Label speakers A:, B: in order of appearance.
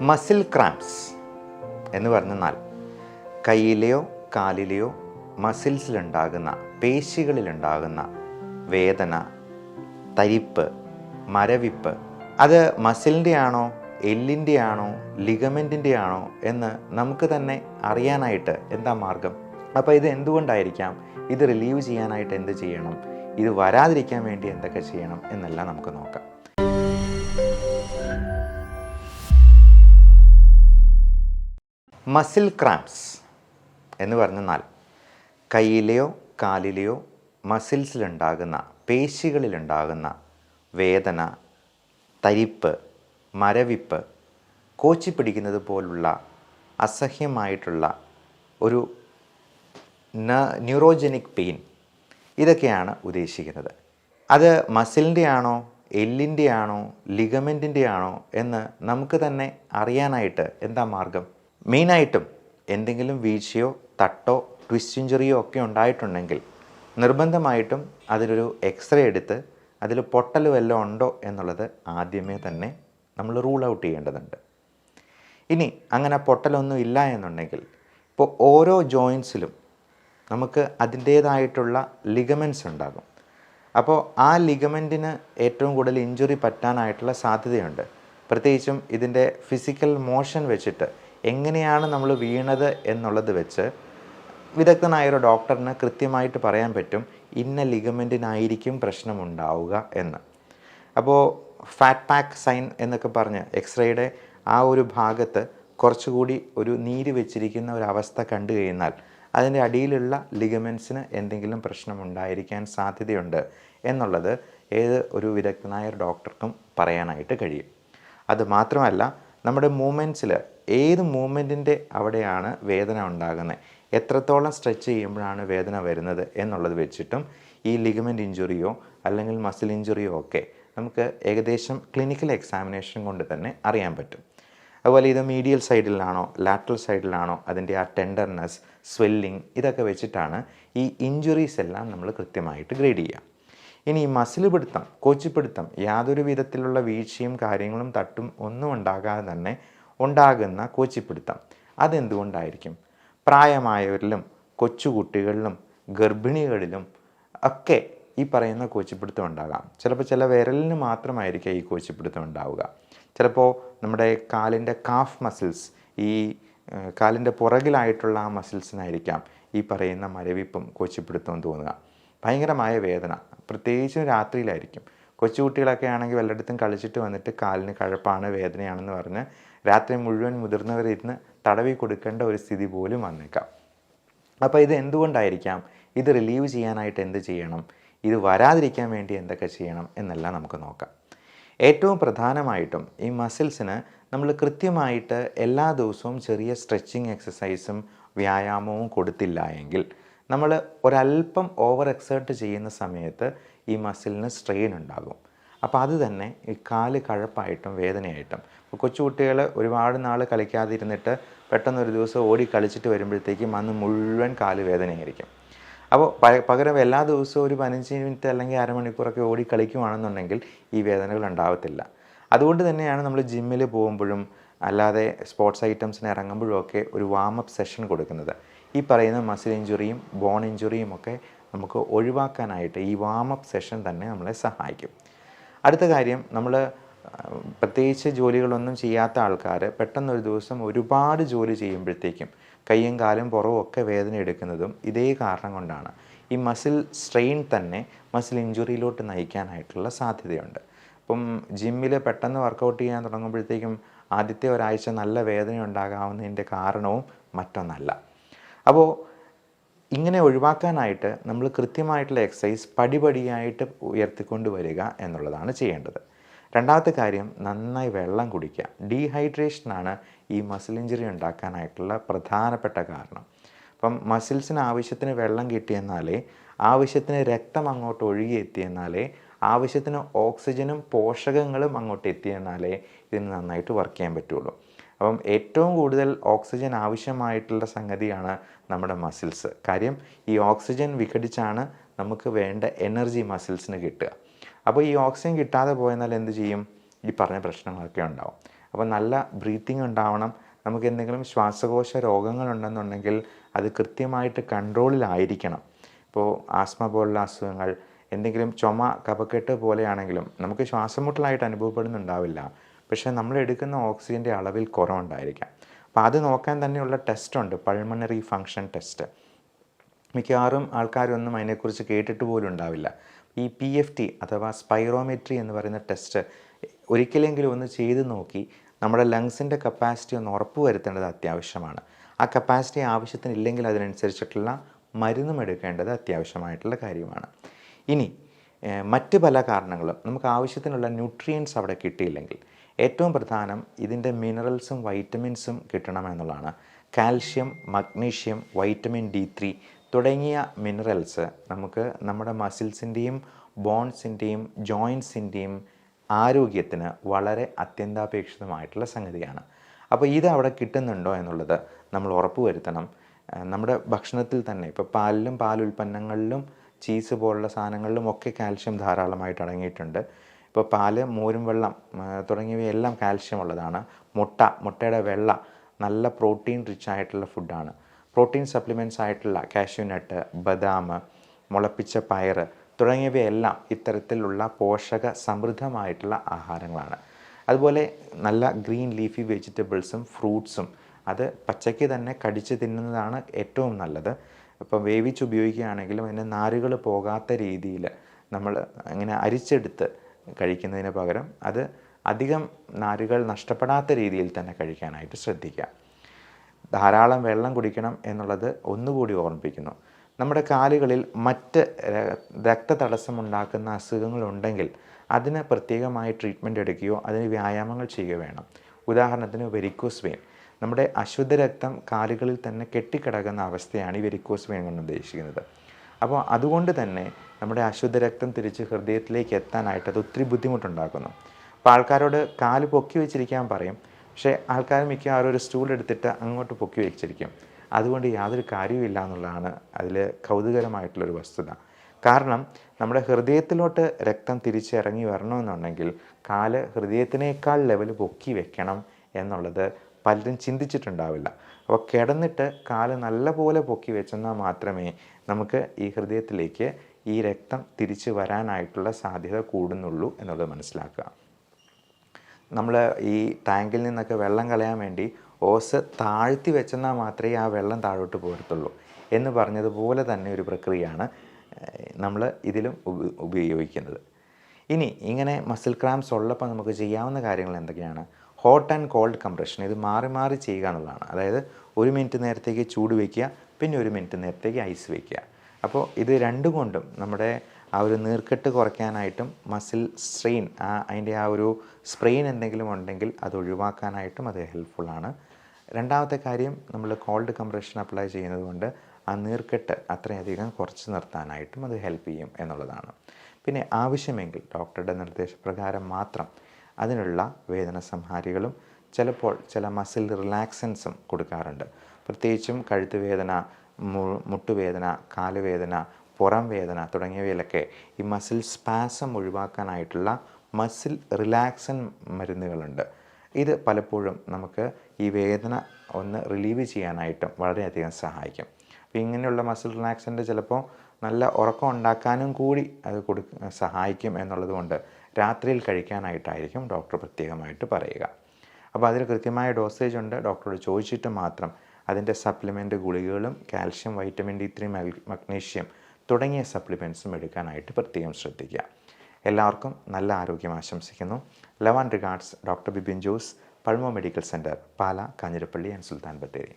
A: Muscle cramps എന്ന് പറഞ്ഞാൽ കയ്യിലെയോ കാലിലെയോ മസിൽസിലുണ്ടാകുന്ന പേശികളിലുണ്ടാകുന്ന വേദന തരിപ്പ് മരവിപ്പ്. അത് മസിലിന്റെ ആണോ എല്ലിന്റെ ആണോ ലിഗമെന്റിന്റെ ആണോ എന്ന് നമുക്ക് തന്നെ അറിയാനായിട്ട് എന്താ മാർഗം? അപ്പോൾ ഇത് എന്തുകൊണ്ടായിരിക്കാം? ഇത് റിലീവ് ചെയ്യാനായിട്ട് എന്ത് ചെയ്യണം? ഇത് വരാതിരിക്കാൻ വേണ്ടി എന്തൊക്കെ ചെയ്യണം? എന്നെല്ലാം നമുക്ക് നോക്കാം. മസിൽ ക്രാംസ് എന്ന് പറഞ്ഞാൽ കയ്യിലെയോ കാലിലെയോ മസിൽസിലുണ്ടാകുന്ന പേശികളിലുണ്ടാകുന്ന വേദന തരിപ്പ് മരവിപ്പ് കോച്ചി പിടിക്കുന്നത് പോലുള്ള അസഹ്യമായിട്ടുള്ള ഒരു ന്യൂറോജനിക് പെയിൻ ഇതൊക്കെയാണ് ഉദ്ദേശിക്കുന്നത്. അത് മസിലിന്റെ ആണോ എല്ലിന്റെ ആണോ ലിഗമെന്റിന്റെ ആണോ എന്ന് നമുക്ക് തന്നെ അറിയാനായിട്ട് എന്താ മാർഗം? മെയിനായിട്ടും എന്തെങ്കിലും വീഴ്ചയോ തട്ടോ ട്വിസ്റ്റ് ഇഞ്ചുറിയോ ഒക്കെ ഉണ്ടായിട്ടുണ്ടെങ്കിൽ നിർബന്ധമായിട്ടും അതിലൊരു എക്സ്റേ എടുത്ത് അതിൽ പൊട്ടൽ വല്ലതും ഉണ്ടോ എന്നുള്ളത് ആദ്യമേ തന്നെ നമ്മൾ റൂൾ ഔട്ട് ചെയ്യേണ്ടതുണ്ട്. ഇനി അങ്ങനെ പൊട്ടലൊന്നും ഇല്ല എന്നുണ്ടെങ്കിൽ ഇപ്പോൾ ഓരോ ജോയിൻസിലും നമുക്ക് അതിന്റേതായിട്ടുള്ള ലിഗമെന്റ്സ് ഉണ്ടാകും. അപ്പോൾ ആ ലിഗമെന്റിന് ഏറ്റവും കൂടുതൽ ഇഞ്ചുറി പറ്റാനായിട്ടുള്ള സാധ്യതയുണ്ട്. പ്രത്യേകിച്ചും ഇതിന്റെ ഫിസിക്കൽ മോഷൻ വെച്ചിട്ട് എങ്ങനെയാണ് നമ്മൾ വീണത് എന്നുള്ളത് വെച്ച് വിദഗ്ധനായ ഒരു ഡോക്ടറിന് കൃത്യമായിട്ട് പറയാൻ പറ്റും ഇന്ന ലിഗമെന്റിനായിരിക്കും പ്രശ്നമുണ്ടാവുക എന്ന്. അപ്പോൾ ഫാറ്റ് പാക്ക് സൈൻ എന്നൊക്കെ പറഞ്ഞ് എക്സ്റേയുടെ ആ ഒരു ഭാഗത്ത് കുറച്ചുകൂടി ഒരു നീര് വെച്ചിരിക്കുന്ന ഒരു അവസ്ഥ കണ്ടു കഴിഞ്ഞാൽ അതിന്റെ അടിയിലുള്ള ലിഗമെൻസിന് എന്തെങ്കിലും പ്രശ്നം ഉണ്ടായിരിക്കാൻ സാധ്യതയുണ്ട് എന്നുള്ളത് ഏത് ഒരു വിദഗ്ധനായ ഡോക്ടർക്കും പറയാനായിട്ട് കഴിയും. അത് മാത്രമല്ല നമ്മുടെ മൂമെന്റ്സിൽ ഏത് മൂമെന്റിന്റെ അവിടെയാണ് വേദന ഉണ്ടാകുന്നത്? എത്രത്തോളം സ്ട്രെച്ച് ചെയ്യുമ്പോഴാണ് വേദന വരുന്നത് എന്നുള്ളത് വെച്ചിട്ടും ഈ ലിഗമെന്റ് ഇഞ്ചുറിയോ അല്ലെങ്കിൽ മസിൽ ഇഞ്ചുറിയോ ഒക്കെ നമുക്ക് ഏകദേശം ക്ലിനിക്കൽ എക്സാമിനേഷൻ കൊണ്ട് തന്നെ അറിയാൻ പറ്റും. അതുപോലെ ഇത് മീഡിയൽ സൈഡിലാണോ ലാറ്ററൽ സൈഡിലാണോ അതിന്റെ ആ ടെൻഡർനെസ് സ്വെല്ലിങ് ഇതൊക്കെ വെച്ചിട്ടാണ് ഈ ഇഞ്ചുറീസ് എല്ലാം നമ്മൾ കൃത്യമായിട്ട് ഗ്രേഡ് ചെയ്യുക. ഇനി ഈ മസിൽ പിടുത്തം കൊച്ചിപ്പിടുത്തം യാതൊരു വിധത്തിലുള്ള വീഴ്ചയും കാര്യങ്ങളും തട്ടും ഒന്നും ഉണ്ടാകാതെ തന്നെ ഉണ്ടാകുന്ന കോച്ചിപ്പിടുത്തം. അതെന്തുകൊണ്ടായിരിക്കും? പ്രായമായവരിലും കൊച്ചുകുട്ടികളിലും ഗർഭിണികളിലും ഒക്കെ ഈ പറയുന്ന കോച്ചിപ്പിടുത്തം ഉണ്ടാകാം. ചിലപ്പോൾ ചില വിരലിന് മാത്രമായിരിക്കും ഈ കോച്ചിപ്പിടുത്തം ഉണ്ടാവുക. ചിലപ്പോൾ നമ്മുടെ കാലിന്റെ കാഫ് മസിൽസ് ഈ കാലിന്റെ പുറകിലായിട്ടുള്ള ആ മസിൽസിനായിരിക്കാം ഈ പറയുന്ന മരവിപ്പും കോച്ചിപ്പിടുത്തവും തോന്നുക. ഭയങ്കരമായ വേദന. പ്രത്യേകിച്ചും രാത്രിയിലായിരിക്കും. കൊച്ചുകുട്ടികളൊക്കെ ആണെങ്കിൽ വല്ലയിടത്തും കളിച്ചിട്ട് വന്നിട്ട് കാലിന് കഴപ്പാണ് വേദനയാണെന്ന് പറഞ്ഞ് രാത്രി മുഴുവൻ മുതിർന്നവരിരുന്ന് തടവി കൊടുക്കേണ്ട ഒരു സ്ഥിതി പോലും വന്നേക്കാം. അപ്പോൾ ഇത് എന്തുകൊണ്ടായിരിക്കാം? ഇത് റിലീവ് ചെയ്യാനായിട്ട് എന്ത് ചെയ്യണം? ഇത് വരാതിരിക്കാൻ വേണ്ടി എന്തൊക്കെ ചെയ്യണം? എന്നെല്ലാം നമുക്ക് നോക്കാം. ഏറ്റവും പ്രധാനമായിട്ടും ഈ മസിൽസിന് നമ്മൾ കൃത്യമായിട്ട് എല്ലാ ദിവസവും ചെറിയ സ്ട്രെച്ചിങ് എക്സസൈസും വ്യായാമവും കൊടുത്തില്ല എങ്കിൽ നമ്മൾ ഒരല്പം ഓവർ എക്സേർട്ട് ചെയ്യുന്ന സമയത്ത് ഈ മസിലിന് സ്ട്രെയിൻ ഉണ്ടാകും. അപ്പോൾ അത് തന്നെ ഈ കാൽ കഴപ്പായിട്ടും വേദനയായിട്ടും. ഇപ്പോൾ കൊച്ചുകുട്ടികൾ ഒരുപാട് നാൾ കളിക്കാതിരുന്നിട്ട് പെട്ടെന്ന് ഒരു ദിവസം ഓടി കളിച്ചിട്ട് വരുമ്പോഴത്തേക്കും അന്ന് മുഴുവൻ കാൽ വേദനയായിരിക്കും. അപ്പോൾ പകരം എല്ലാ ദിവസവും ഒരു പതിനഞ്ച് മിനിറ്റ് അല്ലെങ്കിൽ അരമണിക്കൂറൊക്കെ ഓടി കളിക്കുവാണെന്നുണ്ടെങ്കിൽ ഈ വേദനകൾ ഉണ്ടാവത്തില്ല. അതുകൊണ്ട് തന്നെയാണ് നമ്മൾ ജിമ്മിൽ പോകുമ്പോഴും അല്ലാതെ സ്പോർട്സ് ഐറ്റംസിന് ഇറങ്ങുമ്പോഴും ഒക്കെ ഒരു വാമപ്പ് സെഷൻ കൊടുക്കുന്നത്. ഈ പറയുന്ന മസിൽ ഇഞ്ചുറിയും ബോൺ ഇഞ്ചുറിയും ഒക്കെ നമുക്ക് ഒഴിവാക്കാനായിട്ട് ഈ വാമപ്പ് സെഷൻ തന്നെ നമ്മളെ സഹായിക്കും. അടുത്ത കാര്യം നമ്മൾ പ്രത്യേകിച്ച് ജോലികളൊന്നും ചെയ്യാത്ത ആൾക്കാർ പെട്ടെന്നൊരു ദിവസം ഒരുപാട് ജോലി ചെയ്യുമ്പോഴത്തേക്കും കൈയും കാലും പുറവും ഒക്കെ വേദന എടുക്കുന്നതും ഇതേ കാരണം കൊണ്ടാണ്. ഈ മസിൽ സ്ട്രെയിൻ തന്നെ മസിൽ ഇഞ്ചുറിയിലോട്ട് നയിക്കാനായിട്ടുള്ള സാധ്യതയുണ്ട്. അപ്പം ജിമ്മിൽ പെട്ടെന്ന് വർക്കൗട്ട് ചെയ്യാൻ തുടങ്ങുമ്പോഴത്തേക്കും ആദ്യത്തെ ഒരാഴ്ച നല്ല വേദന ഉണ്ടാകാവുന്നതിന്റെ കാരണവും മറ്റൊന്നല്ല. അപ്പോൾ ഇങ്ങനെ ഒഴിവാക്കാനായിട്ട് നമ്മൾ കൃത്യമായിട്ടുള്ള എക്സസൈസ് പടിപടിയായിട്ട് ഉയർത്തിക്കൊണ്ട് വരിക എന്നുള്ളതാണ് ചെയ്യേണ്ടത്. രണ്ടാമത്തെ കാര്യം നന്നായി വെള്ളം കുടിക്കുക. ഡീഹൈഡ്രേഷനാണ് ഈ മസിൽ ഇഞ്ചുറി ഉണ്ടാക്കാനായിട്ടുള്ള പ്രധാനപ്പെട്ട കാരണം. അപ്പം മസിൽസിന് ആവശ്യത്തിന് വെള്ളം കിട്ടിയെന്നാലേ ആവശ്യത്തിന് രക്തം അങ്ങോട്ട് ഒഴുകി എത്തിയെന്നാലേ ആവശ്യത്തിന് ഓക്സിജനും പോഷകങ്ങളും അങ്ങോട്ട് എത്തിയെന്നാലേ ഇതിന് നന്നായിട്ട് വർക്ക് ചെയ്യാൻ പറ്റുള്ളൂ. അപ്പം ഏറ്റവും കൂടുതൽ ഓക്സിജൻ ആവശ്യമായിട്ടുള്ള സംഗതിയാണ് നമ്മുടെ മസിൽസ് കാര്യം ഈ ഓക്സിജൻ വിഘടിച്ചാണ് നമുക്ക് വേണ്ട എനർജി മസിൽസിന് കിട്ടുക. അപ്പോൾ ഈ ഓക്സിജൻ കിട്ടാതെ പോയെന്നാൽ എന്ത് ചെയ്യും? ഈ പറഞ്ഞ പ്രശ്നങ്ങളൊക്കെ ഉണ്ടാവും. അപ്പോൾ നല്ല ബ്രീത്തിങ് ഉണ്ടാവണം. നമുക്ക് എന്തെങ്കിലും ശ്വാസകോശ രോഗങ്ങളുണ്ടെന്നുണ്ടെങ്കിൽ അത് കൃത്യമായിട്ട് കൺട്രോളിലായിരിക്കണം ഇപ്പോൾ ആസ്മ പോലുള്ള അസുഖങ്ങൾ എന്തെങ്കിലും ചുമ കപക്കെട്ട് പോലെയാണെങ്കിലും നമുക്ക് ശ്വാസമുട്ടലായിട്ട് അനുഭവപ്പെടുന്നുണ്ടാവില്ല. പക്ഷേ നമ്മൾ എടുക്കുന്ന ഓക്സിജന്റെ അളവിൽ കുറവുണ്ടായിരിക്കാം. അപ്പോൾ അത് നോക്കാൻ തന്നെയുള്ള ടെസ്റ്റുണ്ട് പൾമണറി ഫങ്ഷൻ ടെസ്റ്റ് മിക്കവാറും ആൾക്കാരൊന്നും അതിനെക്കുറിച്ച് കേട്ടിട്ട് പോലും ഉണ്ടാവില്ല. ഈ പി എഫ് ടി അഥവാ സ്പൈറോമെട്രി എന്ന് പറയുന്ന ടെസ്റ്റ് ഒരിക്കലെങ്കിലും ഒന്ന് ചെയ്ത് നോക്കി നമ്മുടെ ലങ്സിന്റെ കപ്പാസിറ്റി ഒന്ന് ഉറപ്പ് വരുത്തേണ്ടത് അത്യാവശ്യമാണ്. ആ കപ്പാസിറ്റി ആവശ്യത്തിനില്ലെങ്കിൽ അതിനനുസരിച്ചിട്ടുള്ള മരുന്നും എടുക്കേണ്ടത് അത്യാവശ്യമായിട്ടുള്ള കാര്യമാണ്. ഇനി മറ്റ് പല കാരണങ്ങളും. നമുക്ക് ആവശ്യത്തിനുള്ള ന്യൂട്രിയൻസ് അവിടെ കിട്ടിയില്ലെങ്കിൽ. ഏറ്റവും പ്രധാനം ഇതിന്റെ മിനറൽസും വൈറ്റമിൻസും കിട്ടണമെന്നുള്ളതാണ് calcium magnesium vitamin D three തുടങ്ങിയ മിനറൽസ് നമുക്ക് നമ്മുടെ മസിൽസിന്റെയും ബോൺസിന്റെയും ജോയിൻസിന്റെയും ആരോഗ്യത്തിന് വളരെ അത്യന്താപേക്ഷിതമായിട്ടുള്ള സംഗതിയാണ്. അപ്പോൾ ഇത് അവിടെ കിട്ടുന്നുണ്ടോ എന്നുള്ളത് നമ്മൾ ഉറപ്പുവരുത്തണം നമ്മുടെ ഭക്ഷണത്തിൽ തന്നെ ഇപ്പോൾ പാലിലും പാലുൽപ്പന്നങ്ങളിലും ചീസ് പോലുള്ള സാധനങ്ങളിലും ഒക്കെ കാൽഷ്യം ധാരാളമായിട്ട് അടങ്ങിയിട്ടുണ്ട്. ഇപ്പോൾ പാൽ മോരും വെള്ളം തുടങ്ങിയവയെല്ലാം കാൽഷ്യം ഉള്ളതാണ് മുട്ട മുട്ടയുടെ വെള്ള നല്ല പ്രോട്ടീൻ റിച്ച് ആയിട്ടുള്ള ഫുഡാണ് പ്രോട്ടീൻ സപ്ലിമെന്റ്സ് ആയിട്ടുള്ള കാഷ്യൂ നട്ട് ബദാം മുളപ്പിച്ച പയറ് തുടങ്ങിയവയെല്ലാം ഇത്തരത്തിലുള്ള പോഷക സമൃദ്ധമായിട്ടുള്ള ആഹാരങ്ങളാണ്. അതുപോലെ നല്ല ഗ്രീൻ ലീഫി വെജിറ്റബിൾസും ഫ്രൂട്ട്സും അത് പച്ചയ്ക്ക് തന്നെ കടിച്ച് തിന്നുന്നതാണ് ഏറ്റവും നല്ലത്. ഇപ്പം വേവിച്ച് ഉപയോഗിക്കുകയാണെങ്കിലും അതിന്റെ നാരുകൾ പോകാത്ത രീതിയിൽ നമ്മൾ ഇങ്ങനെ അരിച്ചെടുത്ത് കഴിക്കുന്നതിന് പകരം അത് അധികം നാരുകൾ നഷ്ടപ്പെടാത്ത രീതിയിൽ തന്നെ കഴിക്കാനായിട്ട് ശ്രദ്ധിക്കുക. ധാരാളം വെള്ളം കുടിക്കണം എന്നുള്ളത് ഒന്നുകൂടി ഓർമ്മിപ്പിക്കുന്നു. നമ്മുടെ കാലുകളിൽ മറ്റ് ര- രക്തതടസ്സം ഉണ്ടാക്കുന്ന അസുഖങ്ങളുണ്ടെങ്കിൽ അതിന് പ്രത്യേകമായി ട്രീറ്റ്മെന്റ് എടുക്കുകയോ അതിന് വ്യായാമങ്ങൾ ചെയ്യുകയോ വേണം. ഉദാഹരണത്തിന് വെരിക്കോസ് വെയിൻ നമ്മുടെ അശുദ്ധ രക്തം കാലുകളിൽ തന്നെ കെട്ടിക്കിടക്കുന്ന അവസ്ഥയാണ് ഈ വെരിക്കോസ് വെയിൻ കൊണ്ട് ഉദ്ദേശിക്കുന്നത്. അപ്പോൾ അതുകൊണ്ട് തന്നെ നമ്മുടെ അശുദ്ധ രക്തം തിരിച്ച് ഹൃദയത്തിലേക്ക് എത്താനായിട്ട് അത് ഒത്തിരി ബുദ്ധിമുട്ടുണ്ടാക്കുന്നു. അപ്പോൾ ആൾക്കാരോട് കാൽ പൊക്കി വെച്ചിരിക്കാൻ പറയും. പക്ഷേ ആൾക്കാർ മിക്കവാറും ഒരു സ്റ്റൂൾ എടുത്തിട്ട് അങ്ങോട്ട് പൊക്കി വെച്ചിരിക്കും. അതുകൊണ്ട് യാതൊരു കാര്യവുമില്ല എന്നുള്ളതാണ് അതിൽ കൗതുകരമായിട്ടുള്ളൊരു വസ്തുത. കാരണം നമ്മുടെ ഹൃദയത്തിലോട്ട് രക്തം തിരിച്ചിറങ്ങി വരണമെന്നുണ്ടെങ്കിൽ കാൽ ഹൃദയത്തിനേക്കാൾ ലെവൽ പൊക്കി വെക്കണം എന്നുള്ളത് പലരും ചിന്തിച്ചിട്ടുണ്ടാവില്ല. അപ്പോൾ കിടന്നിട്ട് കാൽ നല്ലപോലെ പൊക്കി വെച്ചെന്നാൽ മാത്രമേ നമുക്ക് ഈ ഹൃദയത്തിലേക്ക് ഈ രക്തം തിരിച്ചു വരാനായിട്ടുള്ള സാധ്യത കൂടുന്നുള്ളൂ എന്നുള്ളത് മനസ്സിലാക്കുക. നമ്മൾ ഈ ടാങ്കിൽ നിന്നൊക്കെ വെള്ളം കളയാൻ വേണ്ടി ഓസ് താഴ്ത്തി വെച്ചെന്നാൽ മാത്രമേ ആ വെള്ളം താഴോട്ട് പോരത്തുള്ളൂ എന്ന് പറഞ്ഞതുപോലെ തന്നെ ഒരു പ്രക്രിയയാണ് നമ്മൾ ഇതിലും ഉപയോഗിക്കുന്നത്. ഇനി ഇങ്ങനെ മസിൽ ക്രാംസ് ഉള്ളപ്പോൾ നമുക്ക് ചെയ്യാവുന്ന കാര്യങ്ങൾ എന്തൊക്കെയാണ്? Hot and cold compression. ഇത് മാറി മാറി ചെയ്യുക എന്നുള്ളതാണ്. അതായത് ഒരു മിനിറ്റ് നേരത്തേക്ക് ചൂട് വയ്ക്കുക പിന്നെ ഒരു മിനിറ്റ് നേരത്തേക്ക് ഐസ് വയ്ക്കുക. അപ്പോൾ ഇത് രണ്ടു കൊണ്ടും നമ്മുടെ ആ ഒരു നീർക്കെട്ട് കുറയ്ക്കാനായിട്ടും മസിൽ സ്ട്രെയിൻ ആ അതിന്റെ ആ ഒരു സ്പ്രെയിൻ എന്തെങ്കിലും ഉണ്ടെങ്കിൽ അത് ഒഴിവാക്കാനായിട്ടും അത് ഹെൽപ്ഫുള്ളാണ് രണ്ടാമത്തെ കാര്യം നമ്മൾ കോൾഡ് കംപ്രഷൻ അപ്ലൈ ചെയ്യുന്നത് കൊണ്ട് ആ നീർക്കെട്ട് അത്രയധികം കുറച്ച് നിർത്താനായിട്ടും അത് ഹെൽപ്പ് ചെയ്യും എന്നുള്ളതാണ്. പിന്നെ ആവശ്യമെങ്കിൽ ഡോക്ടറുടെ നിർദ്ദേശപ്രകാരം മാത്രം അതിനുള്ള വേദന സംഹാരികളും ചിലപ്പോൾ ചില മസിൽ റിലാക്സൻസും കൊടുക്കാറുണ്ട്. പ്രത്യേകിച്ചും കഴുത്ത് വേദന മു- മുട്ടുവേദന കാലുവേദന പുറം വേദന തുടങ്ങിയവയിലൊക്കെ ഈ മസിൽ സ്പാസം ഒഴിവാക്കാനായിട്ടുള്ള മസിൽ റിലാക്സൻ മരുന്നുകളുണ്ട്. ഇത് പലപ്പോഴും നമുക്ക് ഈ വേദന ഒന്ന് റിലീവ് ചെയ്യാനായിട്ടും വളരെയധികം സഹായിക്കും. അപ്പോൾ ഇങ്ങനെയുള്ള മസിൽ റിലാക്സിന്റെ ചിലപ്പോൾ നല്ല ഉറക്കം ഉണ്ടാക്കാനും കൂടി അത് കൊടു സഹായിക്കും എന്നുള്ളത് കൊണ്ട് രാത്രിയിൽ കഴിക്കാനായിട്ടായിരിക്കും ഡോക്ടർ പ്രത്യേകമായിട്ട് പറയുക. അപ്പോൾ അതിൽ കൃത്യമായ ഡോസേജ് ഉണ്ട് ഡോക്ടറോട് ചോദിച്ചിട്ട് മാത്രം അതിന്റെ supplement ഗുളികകളും calcium vitamin D three magnesium തുടങ്ങിയ സപ്ലിമെന്റ്സും എടുക്കാനായിട്ട് പ്രത്യേകം ശ്രദ്ധിക്കുക. എല്ലാവർക്കും നല്ല ആരോഗ്യം ആശംസിക്കുന്നു. Love and regards doctor Bibin Jose Pulmo medical centre Pala Kanjirappally and Sultan Bathery.